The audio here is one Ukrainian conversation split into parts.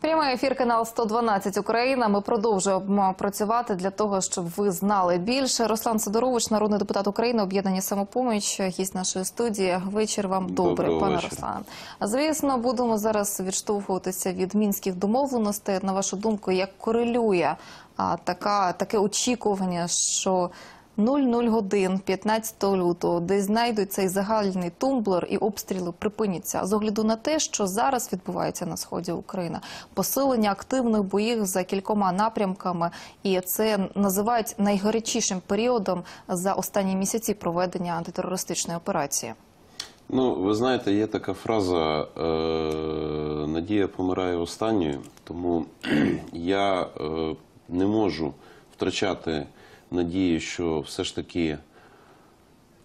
Прямий ефір канал 112 Україна. Ми продовжуємо працювати для того, щоб ви знали більше. Руслан Сидорович, народний депутат України, об'єднані самопоміч, гість нашої студії. Вечір вам Доброго пане вечора. Руслане. Звісно, будемо зараз відштовхуватися від мінських домовленостей. На вашу думку, як корелює а, така таке очікування, що 00 годин 15 лютого, де знайдуть цей загальний тумблер і обстріли припиняться з огляду на те, що зараз відбувається на сході України, посилення активних боїв за кількома напрямками, і це називають найгарячішим періодом за останні місяці проведення антитерористичної операції. Ну, ви знаєте, є така фраза е, Надія помирає останньою, тому я е, не можу втрачати надії, що все ж таки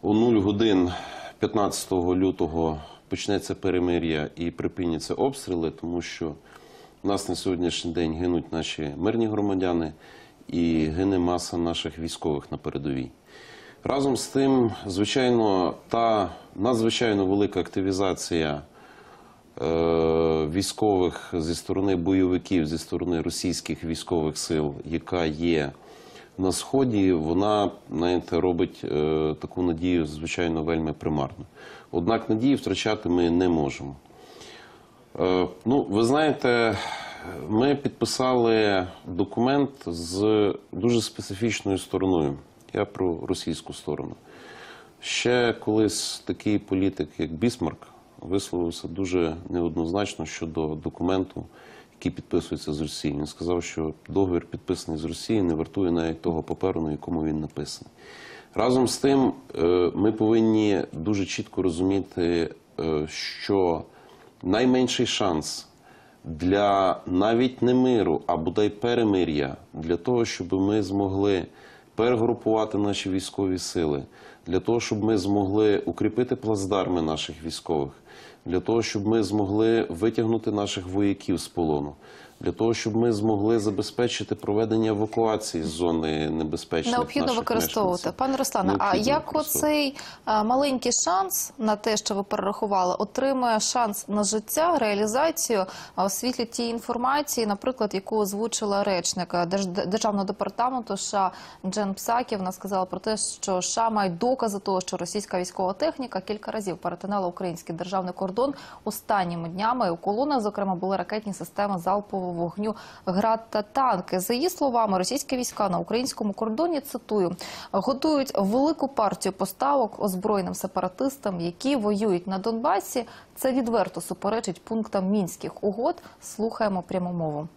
о 0 годин 15 лютого почнеться перемир'я і припиняться обстріли, тому що в нас на сьогоднішній день гинуть наші мирні громадяни і гине маса наших військових на передовій. Разом з тим, звичайно, та надзвичайно велика активізація е, військових зі сторони бойовиків, зі сторони російських військових сил, яка є на сході, вона знаєте, робить е, таку надію, звичайно, вельми примарно. Однак надії втрачати ми не можемо. Е, Ну, ви знаєте, ми підписали документ з дуже специфічною стороною. Я про російську сторону. Ще колись такий політик, як Бісмарк, висловився дуже неоднозначно щодо документу, який підписується з Росії. Він сказав, що договір, підписаний з Росії, не вартує навіть того паперу, на якому він написаний. Разом з тим, е, ми повинні дуже чітко розуміти, е, що найменший шанс для навіть не миру, а бодай перемир'я, для того, щоб ми змогли перегрупувати наші військові сили, для того, щоб ми змогли укріпити плацдарми наших військових, для того, щоб ми змогли витягнути наших вояків з полону, для того, щоб ми змогли забезпечити проведення евакуації з зони небезпечних Необхідно наших використовувати. мешканців. Пане Руслане, а як оцей маленький шанс на те, що ви перерахували, отримує шанс на життя, реалізацію у світлі тієї інформації, наприклад, яку озвучила речник Державного департаменту США Джен Псаків, вона сказала про те, що США мають докази того, що російська військова техніка кілька разів перетинала український державний кордон останніми днями. У колонах, зокрема, були ракетні системи залпового вогню «Град» та танки. За її словами, російські війська на українському кордоні цитую готують велику партію поставок озброєним сепаратистам, які воюють на Донбасі. Це відверто суперечить пунктам мінських угод. Слухаємо пряму мову.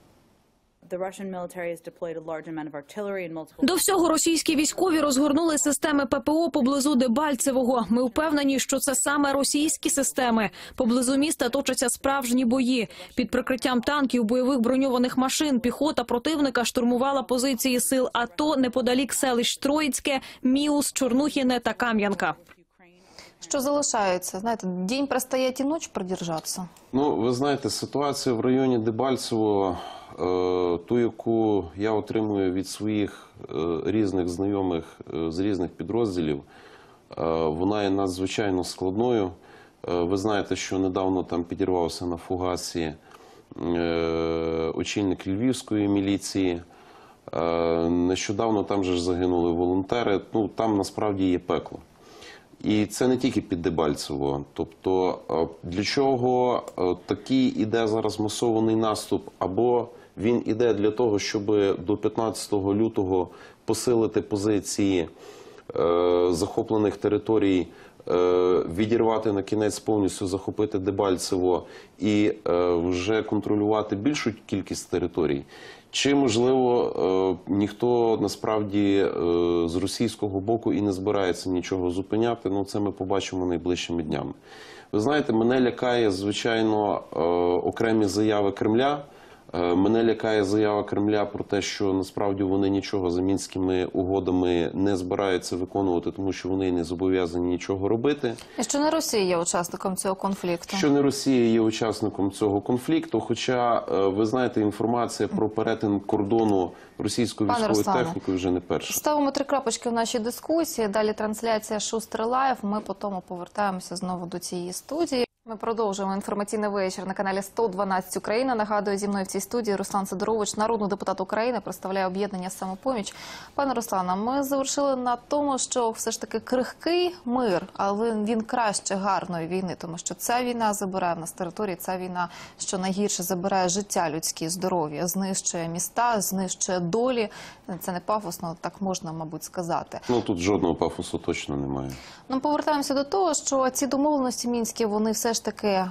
До всього російські військові розгорнули системи ППО поблизу Дебальцевого. Ми впевнені, що це саме російські системи. Поблизу міста точаться справжні бої. Під прикриттям танків, бойових броньованих машин, піхота противника штурмувала позиції сил АТО неподалік селищ Троїцьке, Міус, Чорнухіне та Кам'янка. Що залишається? Знаєте, день простоять і ніч продержатися. Ну, ви знаєте, ситуація в районі Дебальцево, е, ту, яку я отримую від своїх е, різних знайомих е, з різних підрозділів, вона є надзвичайно складною. Ви знаєте, що недавно там підірвався на фугасі очільник львівської міліції. Нещодавно там же ж загинули волонтери. Ну, там насправді є пекло. І це не тільки під Дебальцево. Тобто, е, для чого е, такий іде зараз масований наступ, або він іде для того, щоб до 15 лютого посилити позиції е, захоплених територій, відірвати на кінець повністю захопити Дебальцево і вже контролювати більшу кількість територій. Чи можливо е, ніхто насправді е, з російського боку і не збирається нічого зупиняти? Ну це ми побачимо найближчими днями. Ви знаєте, мене лякає звичайно е, окремі заяви Кремля. Е, Мене лякає заява Кремля про те, що насправді вони нічого за мінськими угодами не збираються виконувати, тому що вони не зобов'язані нічого робити. І що не Росія є учасником цього конфлікту? Що не Росія є учасником цього конфлікту. Хоча е, ви знаєте, інформація про перетин кордону російською Пане військовою Руслане, технікою вже не перша. Ставимо три крапочки в нашій дискусії. Далі трансляція Шустер Лайв. Ми потім повертаємося знову до цієї студії. Ми продовжуємо інформаційний вечір на каналі 112 Україна. Нагадую, зі мною в цій студії Руслан Сидорович, народний депутат України, представляє об'єднання «Самопоміч». Пане Руслане, ми завершили на тому, що все ж таки крихкий мир, але він краще гарної війни, тому що ця війна забирає в нас території, ця війна, що найгірше забирає життя людське, здоров'я, знищує міста, знищує долі. Це не пафосно, так можна, мабуть, сказати. Ну тут жодного пафосу точно немає. Ну, повертаємося до того, що ці домовленості мінські вони все ж таки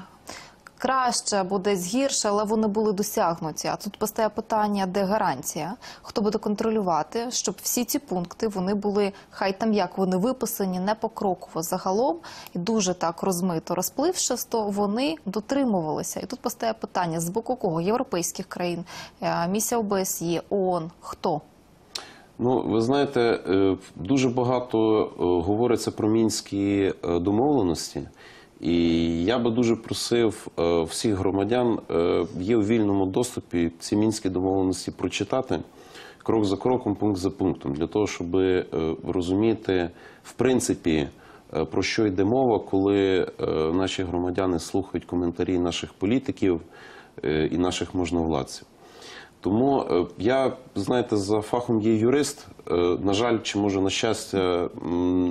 краще або десь гірше, але вони були досягнуті. А тут постає питання, де гарантія, хто буде контролювати, щоб всі ці пункти вони були, хай там як вони виписані, не покроково загалом і дуже так розмито розплившисто, вони дотримувалися. І тут постає питання з боку кого європейських країн, е, місія ОБСЄ, ООН, хто? Ну, ви знаєте, е, дуже багато е, говориться про мінські домовленості, і я би дуже просив е, всіх громадян е, є у вільному доступі ці мінські домовленості прочитати крок за кроком, пункт за пунктом, для того, щоб е, розуміти, в принципі, про що йде мова, коли наші громадяни слухають коментарі наших політиків і наших можновладців. Тому я, знаєте, за фахом є юрист. На жаль, чи може на щастя,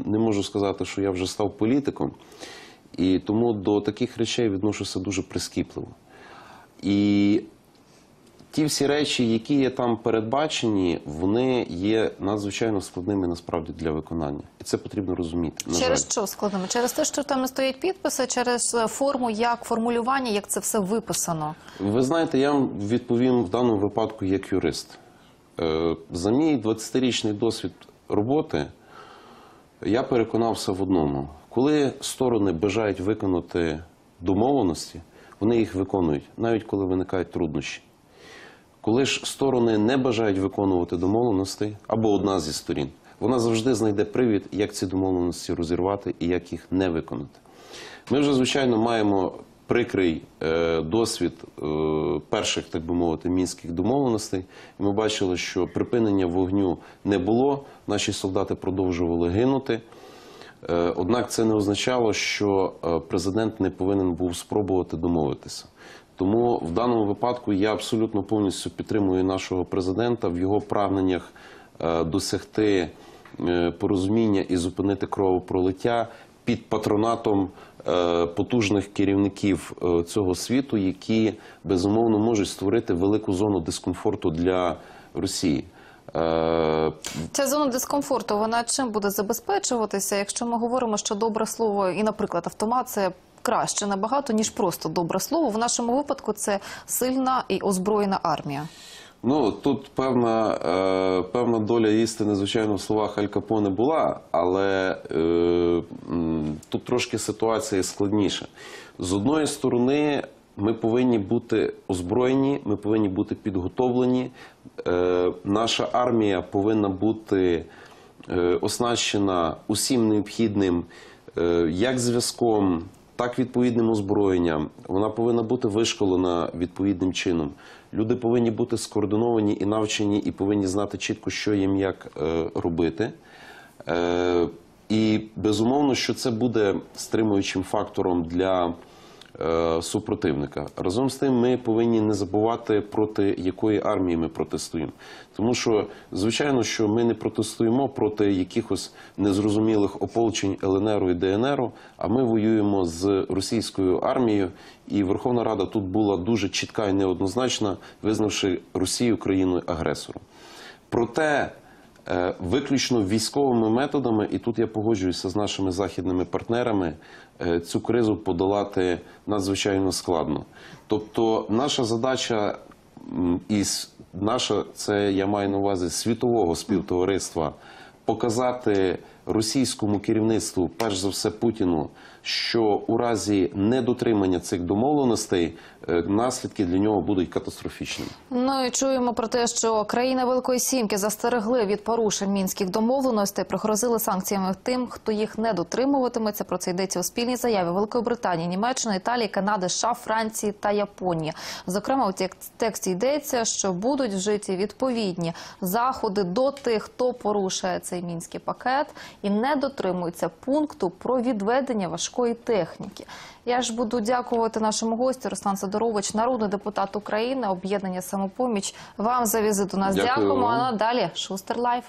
не можу сказати, що я вже став політиком, і тому до таких речей відношуся дуже прискіпливо. І ті всі речі, які є там передбачені, вони є надзвичайно складними насправді для виконання. І це потрібно розуміти. На Через жаль. що складними? Через те, що там стоять підписи, через е, форму, як формулювання, як це все виписано. Ви знаєте, я вам відповім в даному випадку як юрист. Е, За мій 20-річний досвід роботи я переконався в одному: коли сторони бажають виконати домовленості, вони їх виконують, навіть коли виникають труднощі. Коли ж сторони не бажають виконувати домовленостей, або одна зі сторін, вона завжди знайде привід, як ці домовленості розірвати і як їх не виконати. Ми вже, звичайно, маємо прикрий е, досвід е, перших, так би мовити, мінських домовленостей. Ми бачили, що припинення вогню не було, наші солдати продовжували гинути. Е, Однак це не означало, що е, президент не повинен був спробувати домовитися. Тому в даному випадку я абсолютно повністю підтримую нашого президента в його прагненнях е, досягти порозуміння і зупинити кровопролиття під патронатом потужних керівників цього світу, які безумовно можуть створити велику зону дискомфорту для Росії. Е, Ця зона дискомфорту, вона чим буде забезпечуватися, якщо ми говоримо, що добре слово і, наприклад, автомат це краще набагато, ніж просто добре слово. В нашому випадку це сильна і озброєна армія. Ну тут певна, е, певна доля істини, звичайно, в словах Аль Капоне була, але е, тут трошки ситуація складніша. З одної сторони, ми повинні бути озброєні, ми повинні бути підготовлені. Е, наша армія повинна бути е, оснащена усім необхідним е, як зв'язком, так відповідним озброєнням. Вона повинна бути вишколена відповідним чином. Люди повинні бути скоординовані і навчені, і повинні знати чітко, що їм як робити. І безумовно, що це буде стримуючим фактором для супротивника. Разом з тим, ми повинні не забувати проти якої армії ми протестуємо. Тому що, звичайно, що ми не протестуємо проти якихось незрозумілих ополчень ЛНР і ДНР, а ми воюємо з російською армією. І Верховна Рада тут була дуже чітка і неоднозначна, визнавши Росію країною агресором. Проте е, виключно військовими методами, і тут я погоджуюся з нашими західними партнерами, е, цю кризу подолати надзвичайно складно. Тобто, наша задача і наша, це я маю на увазі світового співтовариства, показати російському керівництву, перш за все Путіну, що у разі недотримання цих домовленостей е, наслідки для нього будуть катастрофічними. Ну і чуємо про те, що країни Великої Сімки застерегли від порушень мінських домовленостей, пригрозили санкціями тим, хто їх не дотримуватиметься. Про це йдеться у спільній заяві Великої Британії, Німеччини, Італії, Канади, США, Франції та Японії. Зокрема, у тек- тексті йдеться, що будуть вжиті відповідні заходи до тих, хто порушує цей мінський пакет і не дотримується пункту про відведення важкої важкої техніки. Я ж буду дякувати нашому гостю Руслан Садорович, народний депутат України, об'єднання самопоміч. Вам за візит у нас дякуємо. А надалі Шустер Лайф.